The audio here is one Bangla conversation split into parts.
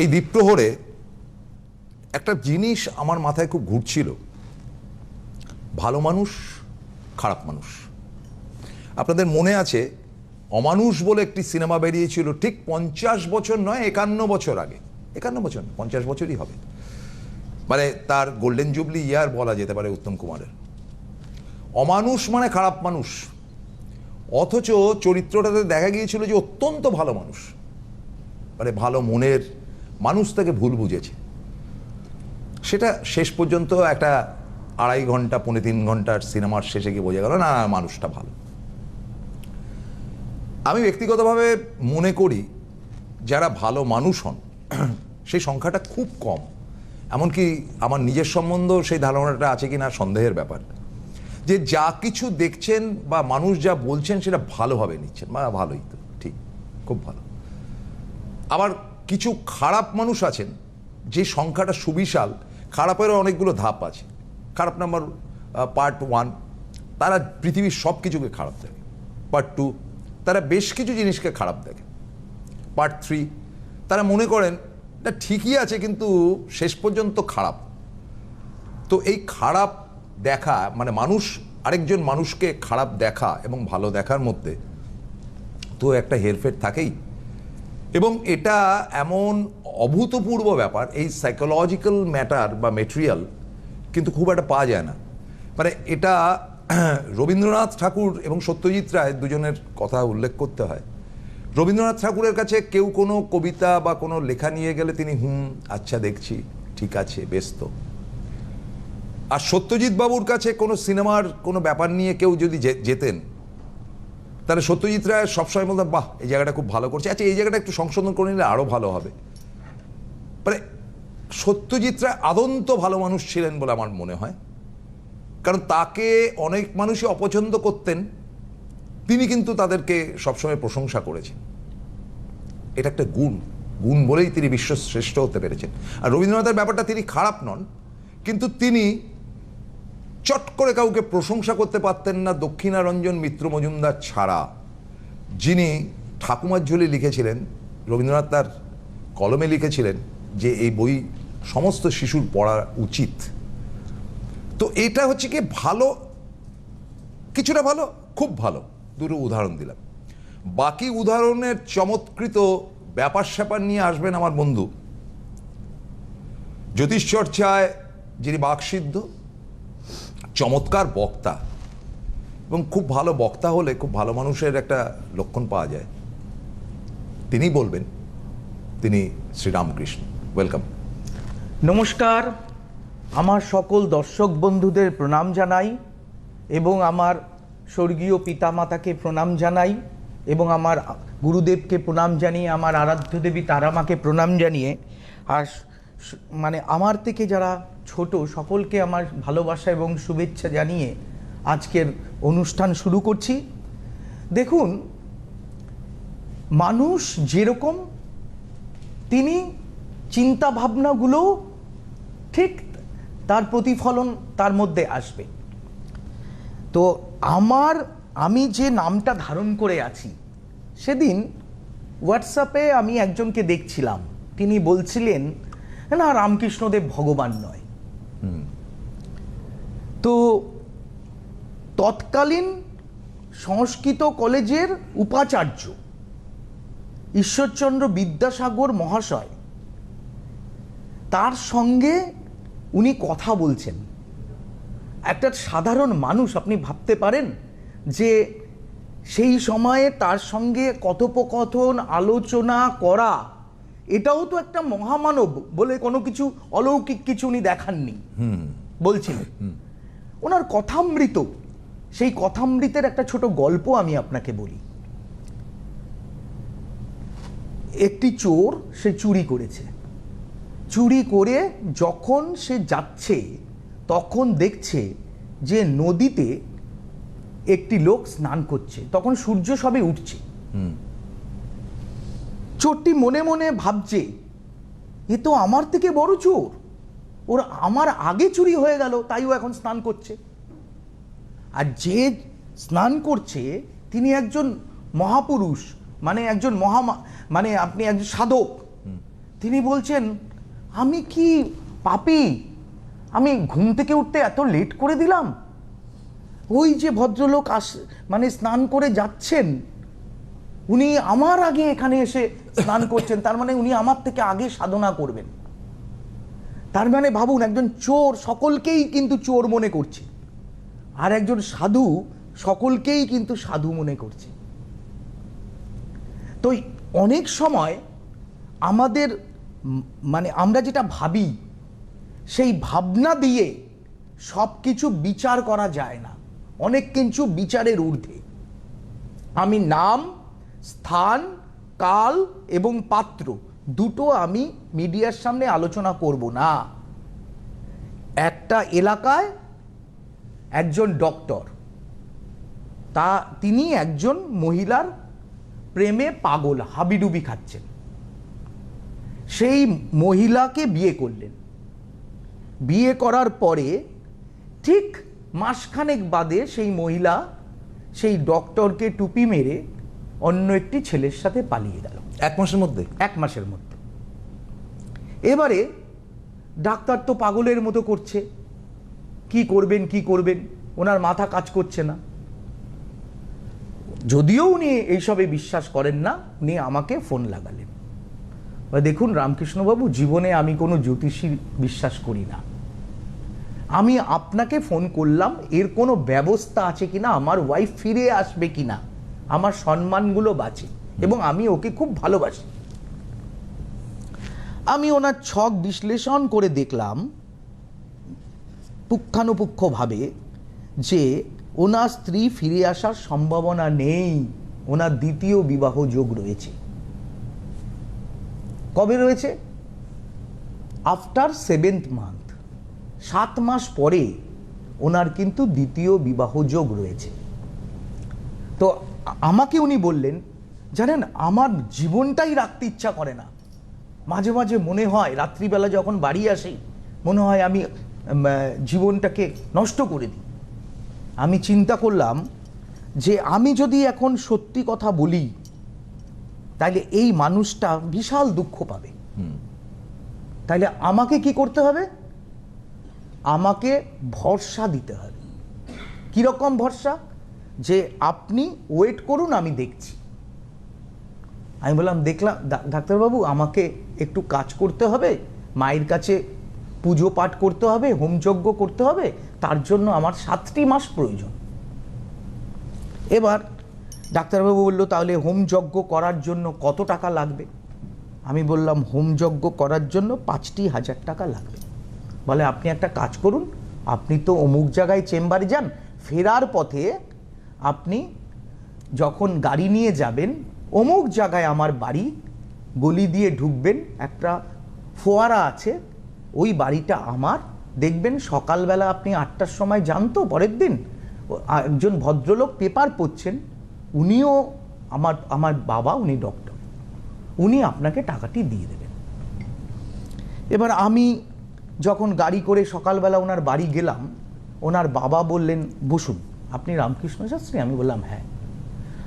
এই দ্বীপ্রহরে একটা জিনিস আমার মাথায় খুব ঘুরছিল। ভালো মানুষ, খারাপ মানুষ। আপনাদের মনে আছে, অমানুষ বলে একটি সিনেমা বেরিয়েছিল ঠিক পঞ্চাশ বছর নয়, একান্ন বছর আগে। একান্ন বছর পঞ্চাশ বছরই হবে। মানে তার গোল্ডেন জুবলি ইয়ার বলা যেতে পারে উত্তম কুমারের। অমানুষ মানে খারাপ মানুষ। অথচ চরিত্রটাতে দেখা গিয়েছিল যে অত্যন্ত ভালো মানুষ। মানে ভালো মনের মানুষ তাকে ভুল বুঝেছে। সেটা শেষ পর্যন্ত একটা আড়াই ঘণ্টা, পৌনে তিন ঘণ্টার সিনেমার শেষে গিয়ে বোঝা গেল, না, মানুষটা ভালো। আমি ব্যক্তিগতভাবে মনে করি, যারা ভালো মানুষ হন, সেই সংখ্যাটা খুব কম। এমনকি আমার নিজের সম্বন্ধ সেই ধারণাটা আছে কি না সন্দেহের ব্যাপার। যে যা কিছু দেখছেন বা মানুষ যা বলছেন, সেটা ভালোভাবে নিচ্ছেন, বা ভালোই তো, ঠিক, খুব ভালো। আবার কিছু খারাপ মানুষ আছেন, যে সংখ্যাটা সুবিশাল, খারাপেরও অনেকগুলো ধাপ আছে। খারাপ নাম্বার পার্ট ওয়ান তারা পৃথিবীর সব কিছুকে খারাপ দেখে। পার্ট টু তারা বেশ কিছু জিনিসকে খারাপ দেখে। পার্ট থ্রি তারা মনে করেন এটা ঠিকই আছে, কিন্তু শেষ পর্যন্ত খারাপ। তো এই খারাপ দেখা মানে মানুষ, আরেকজন মানুষকে খারাপ দেখা এবং ভালো দেখার মধ্যে তো একটা হেরফের থাকেই। এবং এটা এমন অভূতপূর্ব ব্যাপার, এই সাইকোলজিক্যাল ম্যাটার বা মেটেরিয়াল কিন্তু খুব একটা পাওয়া যায় না। মানে এটা রবীন্দ্রনাথ ঠাকুর এবং সত্যজিৎ রায় দুজনের কথা উল্লেখ করতে হয়। রবীন্দ্রনাথ ঠাকুরের কাছে কেউ কোনো কবিতা বা কোনো লেখা নিয়ে গেলে তিনি, হুম আচ্ছা দেখছি, ঠিক আছে ব্যস্ত আর সত্যজিৎ বাবুর কাছে কোনো সিনেমার কোনো ব্যাপার নিয়ে কেউ যদি যেতেন তাহলে সত্যজিৎ রায় সবসময় বলতাম, বাহ, এই জায়গাটা খুব ভালো করছে। আচ্ছা এই জায়গাটা একটু সংশোধন করে নিলে আরও ভালো হবে। মানে সত্যজিৎ রায় আদন্ত ভালো মানুষ ছিলেন বলে আমার মনে হয়। কারণ তাকে অনেক মানুষই অপছন্দ করতেন। তিনি কিন্তু তাদেরকে সবসময় প্রশংসা করেছেন। এটা একটা গুণ। গুণ বলেই তিনি বিশ্বশ্রেষ্ঠ হতে পেরেছেন। আর রবীন্দ্রনাথের ব্যাপারটা তিনি খারাপ নন, কিন্তু তিনি চট করে কাউকে প্রশংসা করতে পারতেন না দক্ষিণারঞ্জন মিত্র মজুমদার ছাড়া। যিনি ঠাকুমার ঝুলি লিখেছিলেন, রবীন্দ্রনাথ তার কলমে লিখেছিলেন যে এই বই সমস্ত শিশুর পড়া উচিত। তো এটা হচ্ছে কি ভালো, কিছুটা ভালো, খুব ভালো। দুটো উদাহরণ দিলাম। বাকি উদাহরণের চমৎকৃত ব্যাপার স্যাপার নিয়ে আসবেন আমার বন্ধু। জ্যোতিষ চর্চায় যিনি বাকসিদ্ধ চমৎকার বক্তা। এবং খুব ভালো বক্তা হলে খুব ভালো মানুষের একটা লক্ষণ পাওয়া যায়। তিনি বলবেন, তিনি শ্রীরামকৃষ্ণ। ওয়েলকাম নমস্কার। আমার সকল দর্শক বন্ধুদের প্রণাম জানাই এবং আমার স্বর্গীয় পিতামাতাকে প্রণাম জানাই এবং আমার গুরুদেবকে প্রণাম জানিয়ে, আমার আরাধ্য দেবী তারামাকে প্রণাম জানিয়ে, আর মানে আমার থেকে যারা ছোট সকলকে আমার ভালোবাসা এবং শুভেচ্ছা জানিয়ে আজকের অনুষ্ঠান শুরু করছি। দেখুন, মানুষ যেরকম, তিনি চিন্তা ভাবনাগুলো ঠিক তার প্রতিফলন তার মধ্যে আসবে। তো আমার, আমি যে নামটা ধারণ করে আছি, সেদিন হোয়াটসঅ্যাপে আমি একজনকে দেখছিলাম। তিনি বলছিলেন, না, রামকৃষ্ণদেব ভগবান নয়। তো তৎকালীন সংস্কৃত কলেজের উপাচার্য ঈশ্বরচন্দ্র বিদ্যাসাগর মহাশয়, তার সঙ্গে উনি কথা বলছেন। একটা সাধারণ মানুষ, আপনি ভাবতে পারেন যে সেই সময়ে তার সঙ্গে কথোপকথন, আলোচনা করা এটাও তো একটা মহামানব বলে কোনো কিছু অলৌকিক কিছু উনি দেখাননি। বলছিলেন। ওনার কথামৃত সেই কথামৃতের একটা ছোট গল্প আমি আপনাকে বলি। একটি চোর সে চুরি করেছে। চুরি করে যখন সে যাচ্ছে তখন দেখছে যে নদীতে একটি লোক স্নান করছে। তখন সূর্য সবে উঠছে। চোরটি মনে মনে ভাবছে এ তো আমার থেকে বড় চোর। ওর আমার আগে চুরি হয়ে গেল তাই ও এখন স্নান করছে। আর যে স্নান করছে তিনি একজন মহাপুরুষ মানে একজন মহা মানে আপনি একজন সাধক। তিনি বলছেন আমি কি পাপি? আমি ঘুম থেকে উঠতে এত লেট করে দিলাম? ওই যে ভদ্রলোক আস মানে স্নান করে যাচ্ছেন উনি আমার আগে এখানে এসে স্নান করছেন, তার মানে উনি আমার থেকে আগে সাধনা করবেন। তার মানে ভাবুন, একজন চোর সকলকেই কিন্তু চোর মনে করছে। আর একজন সাধু সকলকেই কিন্তু সাধু মনে করছে। তো অনেক সময় আমাদের মানে আমরা যেটা ভাবি, সেই ভাবনা দিয়ে সব কিছু বিচার করা যায় না। অনেক কিছু বিচারের ঊর্ধ্বে। আমি নাম স্থান, কাল এবং পাত্র। দুটো আমি মিডিয়ার সামনে আলোচনা করব না। একটা এলাকায় একজন ডক্টর। তা তিনি একজন মহিলার প্রেমে পাগল, হাবিডুবি খাচ্ছেন। সেই মহিলাকে বিয়ে করলেন। বিয়ে করার পরে ঠিক মাসখানেক বাদে সেই মহিলা সেই ডক্টরকে টুপি মেরে অন্য একটি ছেলের সাথে পালিয়ে গেল। এক মাসের মধ্যে? এক মাসের মধ্যে। এবারে ডাক্তার তো পাগলের মতো করছে। কি করবেন কি করবেন? ওনার মাথা কাজ করছে না। যদিও উনি এইসবে বিশ্বাস করেন না উনি আমাকে ফোন লাগালেন। দেখুন রামকৃষ্ণবাবু জীবনে আমি কোনো জ্যোতিষী বিশ্বাস করি না। আমি আপনাকে ফোন করলাম এর কোনো ব্যবস্থা আছে কিনা? আমার ওয়াইফ ফিরে আসবে কিনা? আমার সম্মানগুলো বাঁচে এবং আমি ওকে খুব ভালোবাসি। আমি ওনার ছক বিশ্লেষণ করে দেখলাম পুঙ্খানুপুঙ্খভাবে যে ওনার স্ত্রী ফিরে আসার সম্ভাবনা নেই। ওনার দ্বিতীয় বিবাহ যোগ রয়েছে। কবে রয়েছে? After seventh month. সাত মাস পরে ওনার কিন্তু দ্বিতীয় বিবাহ যোগ রয়েছে। তো আমাকে উনি বললেন জানেন আমার জীবনটাই রাখতে ইচ্ছা করে না। মাঝে মাঝে মনে হয় রাত্রিবেলা যখন বাড়ি আসি মনে হয় আমি জীবনটাকে নষ্ট করে দিই। আমি চিন্তা করলাম যে আমি যদি এখন সত্যি কথা বলি তাহলে এই মানুষটা বিশাল দুঃখ পাবে। তাহলে আমাকে কি করতে হবে? আমাকে ভরসা দিতে হবে। কীরকম ভরসা? যে আপনি ওয়েট করুন, আমি দেখছি। আমি বললাম, দেখলাম ডাক্তারবাবু, আমাকে একটু কাজ করতে হবে, মায়ের কাছে পুজো পাঠ করতে হবে হোমযজ্ঞ করতে হবে, তার জন্য আমার সাতটি মাস প্রয়োজন। এবার ডাক্তারবাবু বলল, তাহলে হোমযজ্ঞ করার জন্য কত টাকা লাগবে? আমি বললাম হোমযজ্ঞ করার জন্য পাঁচটি হাজার টাকা লাগবে। বলে, আপনি একটা কাজ করুন, আপনি তো অমুক জায়গায় চেম্বারে যান, ফেরার পথে আপনি যখন গাড়ি নিয়ে যাবেন, অমুক জায়গায় আমার বাড়ি, গলি দিয়ে ঢুকবেন, একটা ফোয়ারা আছে, ওই বাড়িটা আমার। দেখবেন সকালবেলা আপনি আটটার সময় যান তো, পরের দিন। একজন ভদ্রলোক পেপার পড়ছেন, উনিও আমার আমার বাবা, উনি ডক্টর। উনি আপনাকে টাকাটি দিয়ে দেবেন। এবার আমি যখন গাড়ি করে সকালবেলা ওনার বাড়ি গেলাম, ওনার বাবা বললেন, বসুন। আপনি রামকৃষ্ণ শাস্ত্রী? আমি বললাম হ্যাঁ।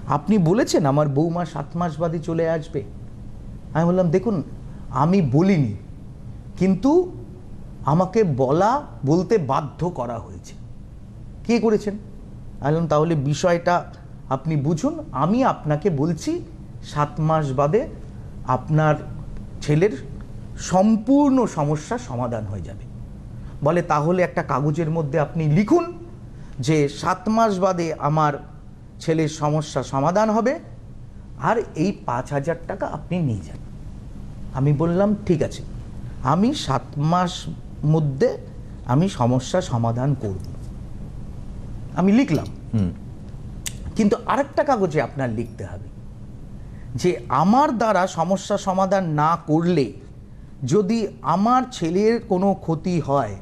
আপনি বলেছেন আমার বৌমা সাত মাস বাদে চলে আসবে। আমি বললাম, দেখুন, আমি বলিনি, কিন্তু আমাকে বলা, বলতে বাধ্য করা হয়েছে। কে করেছেন? আমি বললাম, তাহলে বিষয়টা আপনি বুঝুন, আমি আপনাকে বলছি সাত মাস বাদে আপনার ছেলের সম্পূর্ণ সমস্যার সমাধান হয়ে যাবে। বলে, তাহলে একটা কাগজের মধ্যে আপনি লিখুন যে সাত মাস বাদে আমার ছেলের সমস্যা সমাধান হবে আর এই পাঁচ হাজার টাকা আপনি নিয়ে যান। আমি বললাম ঠিক আছে। আমি সাত মাস মধ্যে আমি সমস্যা সমাধান করব। আমি লিখলাম। কিন্তু আরেকটা কাগজে আপনার লিখতে হবে যে আমার দ্বারা সমস্যা সমাধান না করলে যদি আমার ছেলের কোনো ক্ষতি হয়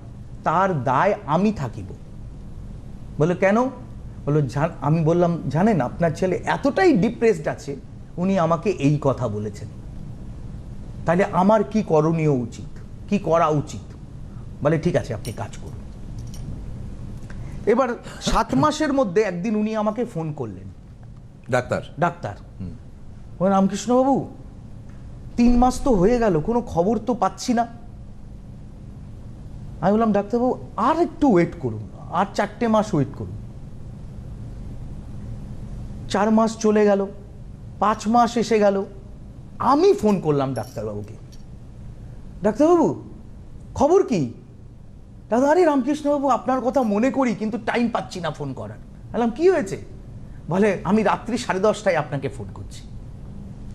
তার দায় আমি থাকিব। বলে কেন? বলল আমি বললাম জানেন আপনার ছেলে এতটাই ডিপ্রেসড আছে উনি আমাকে এই কথা বলেছেন। তাহলে আমার কি করণীয় উচিত? কি করা উচিত? বলে ঠিক আছে আপনি কাজ করুন। এবার সাত মাসের মধ্যে একদিন উনি আমাকে ফোন করলেন। ডাক্তার? ডাক্তার। রামকৃষ্ণবাবু তিন মাস তো হয়ে গেল কোনো খবর তো পাচ্ছি না। আমি বললাম ডাক্তারবাবু আর একটু ওয়েট করুন আর চারটে মাস ওয়েট করুন। চার মাস চলে গেল, পাঁচ মাস এসে গেল, আমি ফোন করলাম ডাক্তারবাবুকে। ডাক্তারবাবু, খবর কি? দাদা, আরে রামকৃষ্ণবাবু, আপনার কথা মনে করি, কিন্তু টাইম পাচ্ছি না ফোন করার। বললাম, কি হয়েছে? বলে, আমি রাত্রি সাড়ে দশটায় আপনাকে ফোন করছি।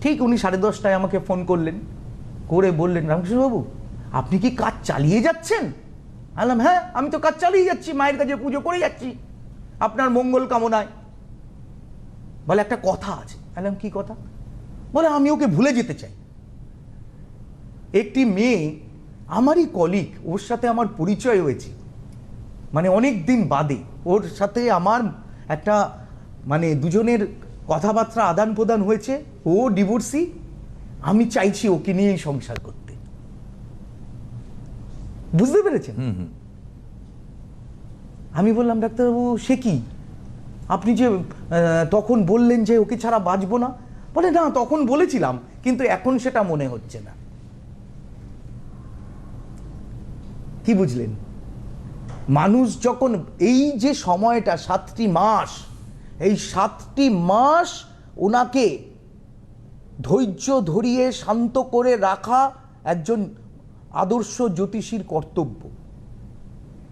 ঠিক উনি সাড়ে দশটায় আমাকে ফোন করলেন, করে বললেন, রামকৃষ্ণবাবু, আপনি কি কাজ চালিয়ে যাচ্ছেন? বললাম হ্যাঁ আমি তো কাজ চালিয়ে যাচ্ছি, মায়ের কাছে পুজো করে যাচ্ছি। আপনার মঙ্গল কামনায়। বলে, একটা কথা আছে। বললাম কি কথা? বলে, আমি ওকে ভুলে যেতে চাই। একটি মেয়ে, আমারই কলিগ ওর সাথে আমার পরিচয় হয়েছে। মানে অনেক দিন বাদে, ওর সাথে আমার একটা মানে দুজনের কথাবার্তা আদান প্রদান হয়েছে। ও ডিভোর্সি আমি চাইছি ওকে নিয়েই সংসার করতে। বুঝতে পেরেছেন? হুম হুম। আমি বললাম ডাক্তারবাবু সে কি? আপনি যে তখন বললেন যে ওকে ছাড়া বাঁচবো না? বলে না তখন বলেছিলাম কিন্তু এখন সেটা মনে হচ্ছে না। কি বুঝলেন? মানুষ যখন এই যে সময়টা সাতটি মাস এই সাতটি মাস ওনাকে ধৈর্য ধরিয়ে শান্ত করে রাখা একজন আদর্শ জ্যোতিষীর কর্তব্য।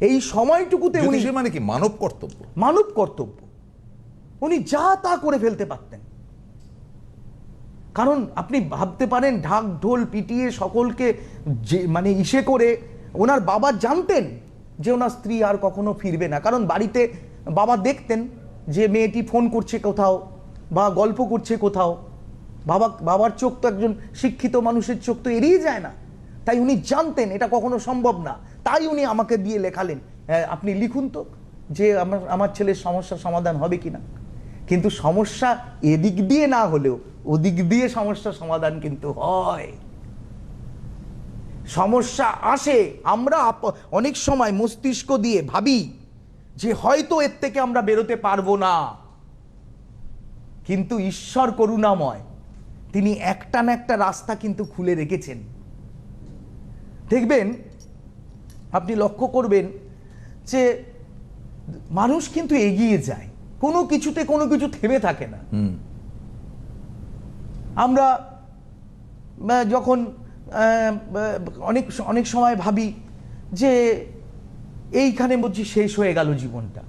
এই সময়টুকুতে উনি মানে কি? মানব কর্তব্য। মানব কর্তব্য। উনি যা তা করে ফেলতে পারতেন। কারণ আপনি ভাবতে পারেন ঢাক ঢোল পিটিয়ে সকলকে যে মানে ইসে করে ওনার বাবা জানতেন যে ওনার স্ত্রী আর কখনো ফিরবে না। কারণ বাড়িতে বাবা দেখতেন যে মেয়েটি ফোন করছে কোথাও বা গল্প করছে কোথাও। বাবা বাবার চোখ তো একজন শিক্ষিত মানুষের চোখ তো এড়িয়ে যায় না। তাই উনি জানতেন এটা কখনো সম্ভব না। তাই উনি আমাকে দিয়ে লেখালেন। "হ্যাঁ, আপনি লিখুন তো যে আমার আমার ছেলের সমস্যার সমাধান হবে কিনা। কিন্তু সমস্যা এদিক দিয়ে না হলেও ওদিক দিয়ে সমস্যার সমাধান কিন্তু হয়। সমস্যা আসে আমরা অনেক সময় মস্তিষ্ক দিয়ে ভাবি যে হয়তো এর থেকে আমরা বেরোতে পারব না। কিন্তু ঈশ্বর করুণাময় তিনি একটা না একটা রাস্তা কিন্তু খুলে রেখেছেন। দেখবেন আপনি লক্ষ্য করবেন যে মানুষ কিন্তু এগিয়ে যায়। কোনো কিছুতে কোনো কিছু থেমে থাকে না। আমরা যখন অনেক অনেক সময় ভাবি যে এইখানে বলছি শেষ হয়ে গেল জীবনটা।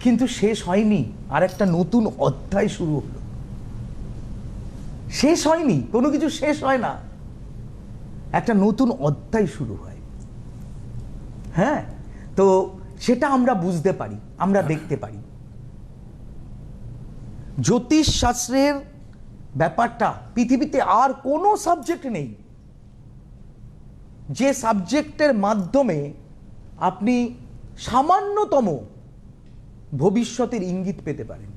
কিন্তু শেষ হয়নি। আর একটা নতুন অধ্যায় শুরু হলো। শেষ হয়নি। কোনো কিছু শেষ হয় না। একটা নতুন অধ্যায় শুরু হয়। হ্যাঁ? তো সেটা আমরা বুঝতে পারি আমরা দেখতে পারি। জ্যোতিষ শাস্ত্রের ব্যাপারটা পৃথিবীতে আর কোনো সাবজেক্ট নেই। যে সাবজেক্টের মাধ্যমে আপনি সামান্যতম ভবিষ্যতের ইঙ্গিত পেতে পারেন।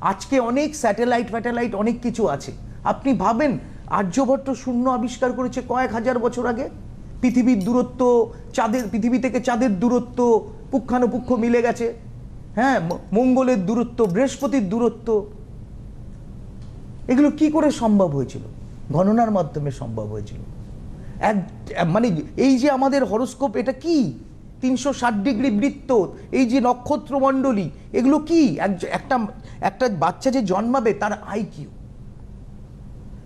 আজকে অনেক স্যাটেলাইট ফ্যাটেলাইট অনেক কিছু আছে। আপনি ভাবেন আর্যভট্ট শূন্য আবিষ্কার করেছে কয়েক হাজার বছর আগে। পৃথিবীর দূরত্ব, চাঁদের, পৃথিবী থেকে চাঁদের দূরত্ব, পুক্ষানুপুক্ষ মিলে গেছে। হ্যাঁ মঙ্গলের দূরত্ব, বৃহস্পতির দূরত্ব। এগুলো কি করে সম্ভব হয়েছিল? গণনার মাধ্যমে সম্ভব হয়েছিল। এক মানে এই যে আমাদের হরস্কোপ, এটা কি? তিনশো ষাট ডিগ্রি বৃত্ত, এই যে নক্ষত্রমণ্ডলী, এগুলো কি? এক- একটা একটা বাচ্চা যে জন্মাবে, তার আইকিউ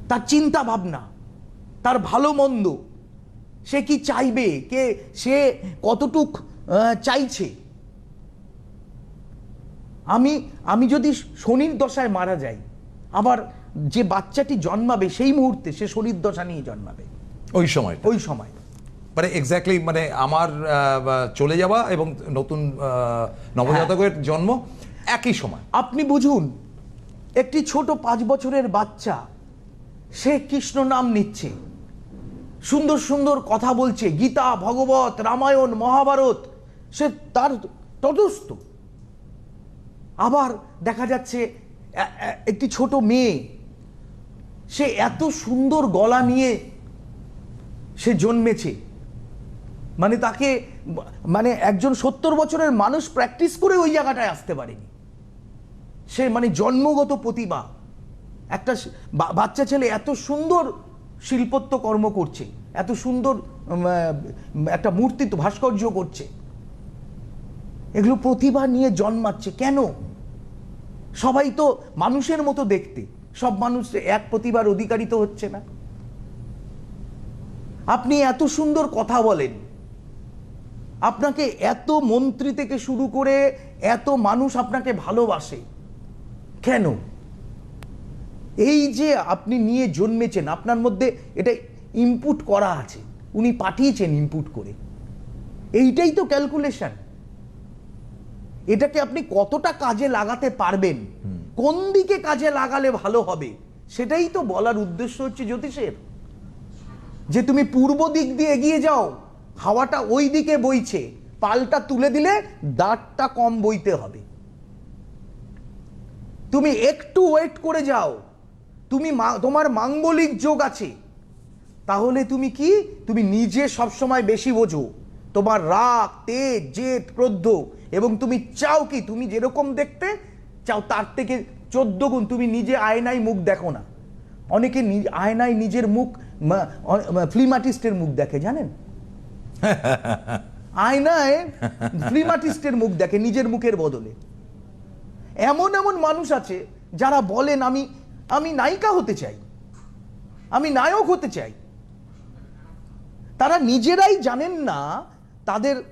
তার চিন্তা ভাবনা তার ভালো মন্দ সে কি চাইবে কে সে কতটুক চাইছে? আমি আমি যদি শনির দশায় মারা যাই আবার যে বাচ্চাটি জন্মাবে সেই মুহূর্তে সে শনির দশা নিয়ে জন্মাবে। ওই সময় ওই সময়। মানে এক্স্যাক্টলি মানে আমার চলে যাওয়া এবং নতুন নবজাতকের জন্ম একই সময়। আপনি বুঝুন একটি ছোট পাঁচ বছরের বাচ্চা সে কৃষ্ণ নাম নিচ্ছে। সুন্দর সুন্দর কথা বলছে, গীতা, ভগবত, রামায়ণ, মহাভারত। সে তার তটস্থ। আবার দেখা যাচ্ছে একটি ছোট মেয়ে। সে এত সুন্দর গলা নিয়ে সে জন্মেছে। মানে তাকে মানে একজন সত্তর বছরের মানুষ প্র্যাকটিস করে ওই জায়গাটায় আসতে পারেনি। সে মানে জন্মগত প্রতিভা। একটা বাচ্চা ছেলে এত সুন্দর শিল্পত্ব কর্ম করছে, এত সুন্দর একটা মূর্তি তো, ভাস্কর্য করছে। এগুলো প্রতিভা নিয়ে জন্মাচ্ছে কেন? সবাই তো মানুষের মতো দেখতে, সব মানুষ এক প্রতিভার অধিকারী তো হচ্ছে না। আপনি এত সুন্দর কথা বলেন। আপনাকে এত মন্ত্রী থেকে শুরু করে এত মানুষ আপনাকে ভালোবাসে। কেন? এই যে আপনি নিয়ে জন্মেছেন আপনার মধ্যে এটা ইনপুট করা আছে উনি পাঠিয়েছেন ইনপুট করে। এইটাই তো ক্যালকুলেশন এটাকে আপনি কতটা কাজে লাগাতে পারবেন কোন দিকে কাজে লাগালে ভালো হবে সেটাই তো বলার উদ্দেশ্য হচ্ছে জ্যোতিষের। যে তুমি পূর্ব দিক দিয়ে এগিয়ে যাও হাওয়াটা ওই দিকে বইছে পালটা তুলে দিলে দাঁতটা কম বইতে হবে। তুমি একটু ওয়েট করে যাও তুমি তোমার মাঙ্গলিক যোগ আছে। তাহলে তুমি কি? তুমি নিজে সবসময় বেশি বোঝো। তোমার রাগ তেজ জেদ ক্রোধ এবং তুমি চাও কি? তুমি যেরকম দেখতে চাও তার থেকে চোদ্দ গুণ তুমি নিজে আয়নায় মুখ দেখো না। অনেকে আয়নায় নিজের মুখ ফিল্ম আর্টিস্টের মুখ দেখে জানেন? আয়নায় ফিল্ম আর্টিস্টের মুখ দেখে নিজের মুখের বদলে। এমন এমন মানুষ আছে যারা বলেন আমি আমি নায়িকা হতে চাই। আমি নায়ক হতে চাই। তারা নিজেরাই জানেন না তাদের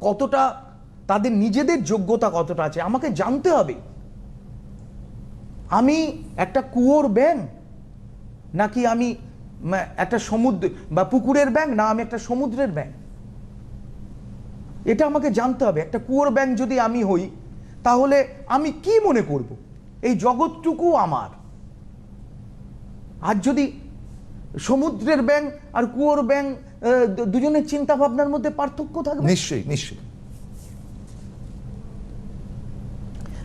কতটা, তাদের নিজেদের যোগ্যতা কতটা আছে। আমাকে জানতে হবে। আমি একটা কুয়োর ব্যাং নাকি আমি একটা সমুদ্র, বা পুকুরের ব্যাং না, আমি একটা সমুদ্রের ব্যাং এটা আমাকে জানতে হবে। একটা কুয়োর ব্যাং যদি আমি হই, তাহলে আমি কি মনে করব? এই জগৎটুকু আমার। আর যদি সমুদ্রের ব্যাং আর কুয়োর ব্যাং দুজনের চিন্তা ভাবনার মধ্যে পার্থক্য থাকবে? নিশ্চয়ই নিশ্চয়ই।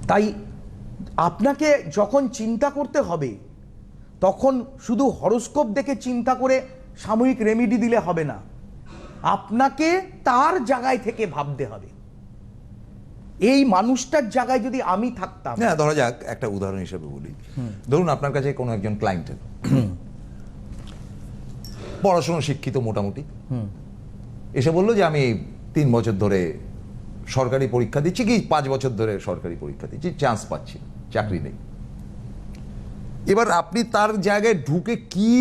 তাই আপনাকে যখন চিন্তা করতে হবে তখন শুধু হরস্কোপ দেখে চিন্তা করে সাময়িক রেমিডি দিলে হবে না। আপনাকে তার জায়গায় থেকে ভাবতে হবে। এই মানুষটার জায়গায় যদি আমি থাকতাম না, ধরা যাক, একটা উদাহরণ হিসেবে বলি। ধরুন, আপনার কাছে কোনো একজন ক্লায়েন্ট পড়াশোনা শিক্ষিত মোটামুটি। এসে বলল যে, আমি তিন বছর ধরে সরকারি পরীক্ষা দিচ্ছি কি? পাঁচ বছর ধরে সরকারি পরীক্ষা দিচ্ছি। চান্স পাচ্ছি চাকরি নেই। এবার আপনি তার জায়গায় ঢুকে কি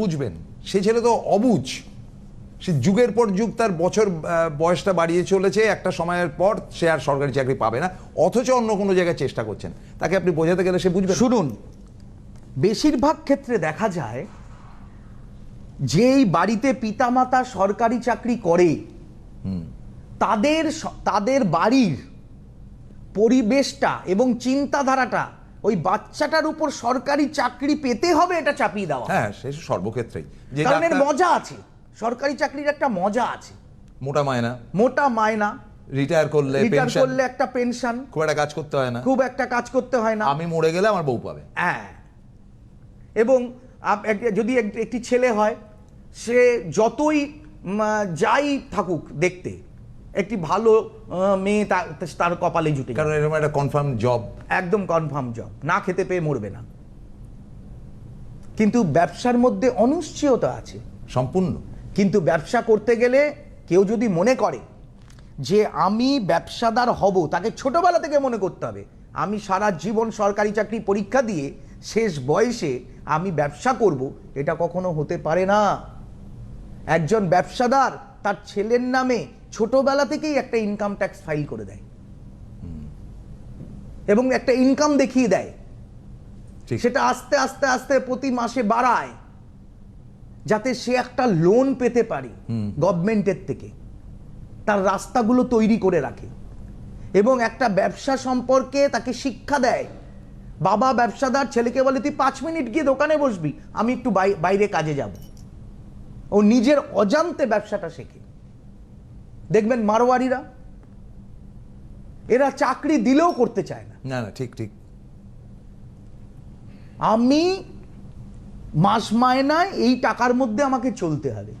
বুঝবেন? সে ছেলে তো অবুঝ। সে যুগের পর যুগ তার বছর বয়সটা বাড়িয়ে চলেছে একটা সময়ের পর সে আর সরকারি চাকরি পাবে না অথচ অন্য কোনো জায়গায় চেষ্টা করছেন। তাকে আপনি বোঝাতে গেলে সে বুঝবে শুনুন বেশিরভাগ ক্ষেত্রে দেখা যায় যেই বাড়িতে পিতামাতা সরকারি চাকরি করে তাদের তাদের বাড়ির পরিবেশটা এবং চিন্তাধারাটা ওই বাচ্চাটার উপর সরকারি চাকরি পেতে হবে এটা চাপিয়ে দেওয়া। হ্যাঁ সে সর্বক্ষেত্রেই। কারণ মজা আছে। সরকারি চাকরির একটা মজা আছে। মোটা মায়না। মোটা মায়না। রিটায়ার করলে রিটায়ার পেনশন করলে একটা পেনশন খুব একটা কাজ করতে হয় না। খুব একটা কাজ করতে হয় না। আমি মরে গেলে আমার বউ পাবে। হ্যাঁ। এবং যদি একটি ছেলে হয় সে যতই যাই থাকুক দেখতে একটি ভালো মেয়ে তার কপালে জুটে কারণ এরকম একটা কনফার্ম জব একদম কনফার্ম জব না খেতে পেয়ে মরবে না। কিন্তু ব্যবসার মধ্যে অনিশ্চয়তা আছে। সম্পূর্ণ। কিন্তু ব্যবসা করতে গেলে কেউ যদি মনে করে যে আমি ব্যবসাদার হব তাকে ছোটবেলা থেকে মনে করতে হবে আমি সারা জীবন সরকারি চাকরি পরীক্ষা দিয়ে শেষ বয়সে আমি ব্যবসা করব এটা কখনো হতে পারে না। একজন ব্যবসাদার তার ছেলের নামে ছোটবেলা থেকেই একটা ইনকাম ট্যাক্স ফাইল করে দেয়। এবং একটা ইনকাম দেখিয়ে দেয়। ঠিক। সেটা আস্তে আস্তে আস্তে প্রতি মাসে বাড়ায়। যাতে সে একটা লোন পেতে পারে গভর্নমেন্টের থেকে। তার রাস্তাগুলো তৈরি করে রাখে। এবং একটা ব্যবসা সম্পর্কে তাকে শিক্ষা দেয়। বাবা ব্যবসাদার ছেলেকে বলে তুই পাঁচ মিনিট গিয়ে দোকানে বসবি আমি একটু বাই- বাইরে কাজে যাব। ও নিজের অজান্তে ব্যবসাটা শেখে। দেখবেন মারোয়ারিরা এরা চাকরি দিলেও করতে চায় না। না না ঠিক ঠিক। আমি মাস মায়নায় এই টাকার মধ্যে আমাকে চলতে হবে।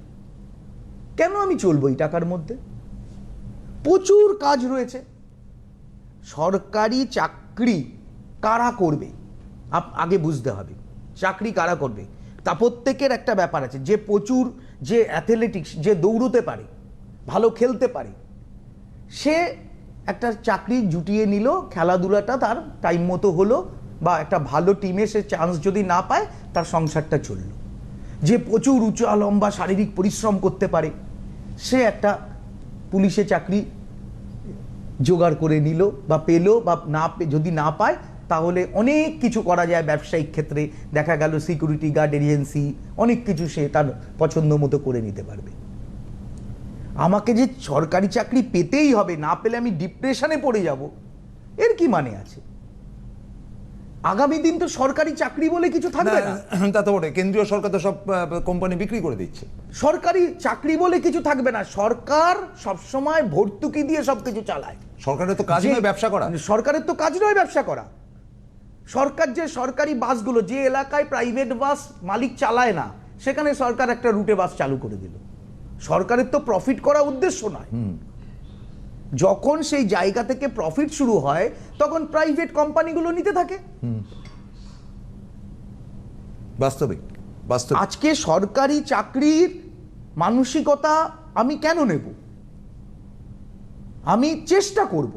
কেন আমি চলবো এই টাকার মধ্যে? প্রচুর কাজ রয়েছে। সরকারি চাকরি কারা করবে? আগে বুঝতে হবে। চাকরি কারা করবে? তা প্রত্যেকের একটা ব্যাপার আছে। যে প্রচুর, যে অ্যাথলেটিক্স যে দৌড়তে পারে, ভালো খেলতে পারে, সে একটা চাকরি জুটিয়ে নিল, খেলাধুলাটা তার টাইম মতো হলো বা একটা ভালো টিমে সে চান্স যদি না পায়, তার সংসারটা চলল। যে প্রচুর উঁচা লম্বা শারীরিক পরিশ্রম করতে পারে, সে একটা পুলিশে চাকরি জোগাড় করে নিল বা পেল বা না যদি না পায়, তাহলে অনেক কিছু করা যায় ব্যবসায়িক ক্ষেত্রে। দেখা গেল সিকিউরিটি গার্ড এজেন্সি অনেক কিছু সে তার পছন্দ মতো করে নিতে পারবে। আমাকে যে সরকারি চাকরি পেতেই হবে, না পেলে আমি ডিপ্রেশনে পড়ে যাব, এর কি মানে আছে? আগামী দিন তো সরকারি চাকরি বলে কিছু থাকবে না তা তো বটে। কেন্দ্রীয় সরকার তো সব কোম্পানি বিক্রি করে দিচ্ছে। সরকারি চাকরি বলে কিছু থাকবে না। সরকার সবসময় ভর্তুকি দিয়ে সবকিছু চালায়। সরকারের তো কাজ নয় ব্যবসা করা। সরকারের তো কাজ নয় ব্যবসা করা। সরকার যে সরকারি বাসগুলো যে এলাকায় প্রাইভেট বাস মালিক চালায় না সেখানে সরকার একটা রুটে বাস চালু করে দিল। সরকারের তো প্রফিট করা উদ্দেশ্য নয়। যখন সেই জায়গা থেকে প্রফিট শুরু হয় তখন প্রাইভেট কোম্পানিগুলো নিতে থাকে। বাস্তবিক বাস্তবিক। আজকে সরকারি চাকরির মানসিকতা আমি কেন নেব? আমি চেষ্টা করব।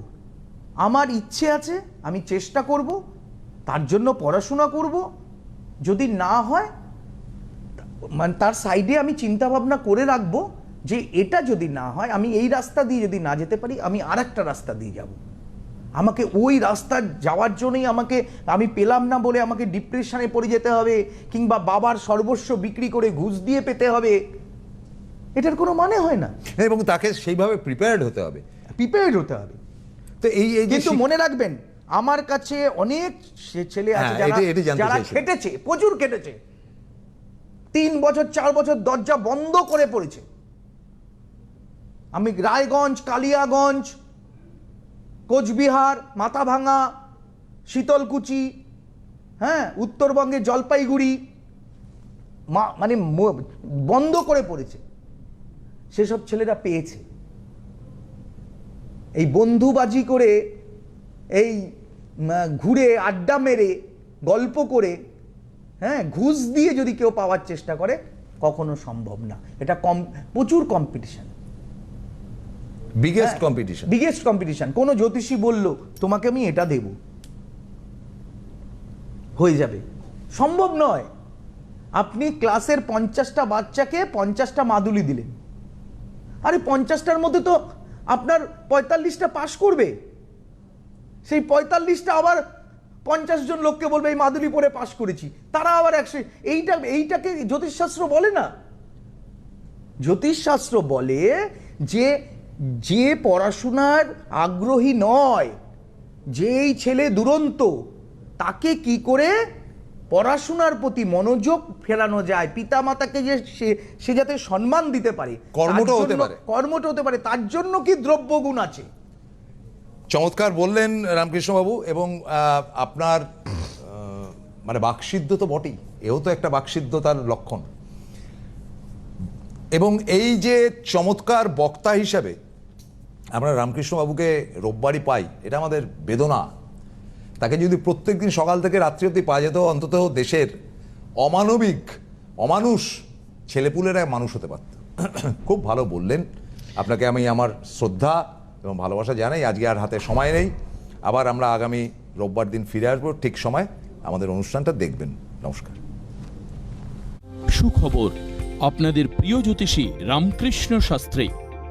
আমার ইচ্ছে আছে আমি চেষ্টা করব তার জন্য পড়াশোনা করব। যদি না হয় মানে তার সাইডে আমি চিন্তাভাবনা করে রাখব। যে এটা যদি না হয় আমি এই রাস্তা দিয়ে যদি না যেতে পারি আমি আর একটা রাস্তা দিয়ে যাব। আমাকে ওই রাস্তা যাওয়ার জন্যই আমাকে আমি পেলাম না বলে আমাকে ডিপ্রেশনে পড়ে যেতে হবে কিংবা বাবার সর্বস্ব বিক্রি করে ঘুষ দিয়ে পেতে হবে। এটার কোনো মানে হয় না। এবং তাকে সেইভাবে প্রিপেয়ার্ড হতে হবে। প্রিপেয়ার্ড হতে হবে। তো এই কিন্তু মনে রাখবেন আমার কাছে অনেক সে- ছেলে আছে হ্যাঁ, যারা যারা খেটেছে প্রচুর খেটেছে। তিন বছর চার বছর দরজা বন্ধ করে পড়েছে। আমি রায়গঞ্জ, কালিয়াগঞ্জ, কোচবিহার মাথাভাঙা শীতলকুচি হ্যাঁ উত্তরবঙ্গে জলপাইগুড়ি, মা- মানে বন্ধ করে পড়েছে। সেসব ছেলেরা পেয়েছে। এই বন্ধুবাজি করে, এই ঘুরে, আড্ডা মেরে, গল্প করে হ্যাঁ ঘুষ দিয়ে যদি কেউ পাওয়ার চেষ্টা করে, কখনো সম্ভব না। এটা কম, প্রচুর competition biggest competition biggest competition কোনো জ্যোতিষী বলল তোমাকে আমি এটা দেব। হয়ে যাবে। সম্ভব নয়। আপনি ক্লাসের পঞ্চাশটা বাচ্চাকে পঞ্চাশটা মাদুলি দিলেন। আরে পঞ্চাশটার মধ্যে তো আপনার পঁয়তাল্লিশটা পাশ করবে। সেই পঁয়তাল্লিশটা আবার পঞ্চাশ জন লোককে বলবে এই মাদুলি পরে পাশ করেছি। তারা আবার একশো এইটা এইটাকে জ্যোতিষশাস্ত্র বলে না। জ্যোতিষশাস্ত্র বলে যে যে পড়াশোনার আগ্রহী নয় যেই ছেলে দুরন্ত তাকে কি করে পড়াশোনার প্রতি মনোযোগ ফেরানো যায়? পিতা মাতাকে যে সে সে যাতে সম্মান দিতে পারে কর্মঠ তার হতে পারে। কর্মঠ হতে পারে তার জন্য কি দ্রব্যগুণ আছে? চমৎকার বললেন রামকৃষ্ণবাবু এবং আপনার মানে বাকসিদ্ধ তো বটেই এও তো একটা বাকসিদ্ধতার লক্ষণ। এবং এই যে চমৎকার বক্তা হিসাবে আমরা রামকৃষ্ণবাবুকে রোববারই পাই, এটা আমাদের বেদনা। তাকে যদি প্রত্যেকদিন সকাল থেকে রাত্রি অবধি পাওয়া যেত, অন্তত দেশের অমানবিক, অমানুষ ছেলেপুলেরা মানুষ হতে পারত। খুব ভালো বললেন। আপনাকে আমি আমার শ্রদ্ধা এবং ভালোবাসা জানাই। আজকে আর হাতে সময় নেই। আবার আমরা আগামী রোববার দিন ফিরে আসব। ঠিক সময় আমাদের অনুষ্ঠানটা দেখবেন। নমস্কার। সুখবর। আপনাদের প্রিয় জ্যোতিষী রামকৃষ্ণ শাস্ত্রী।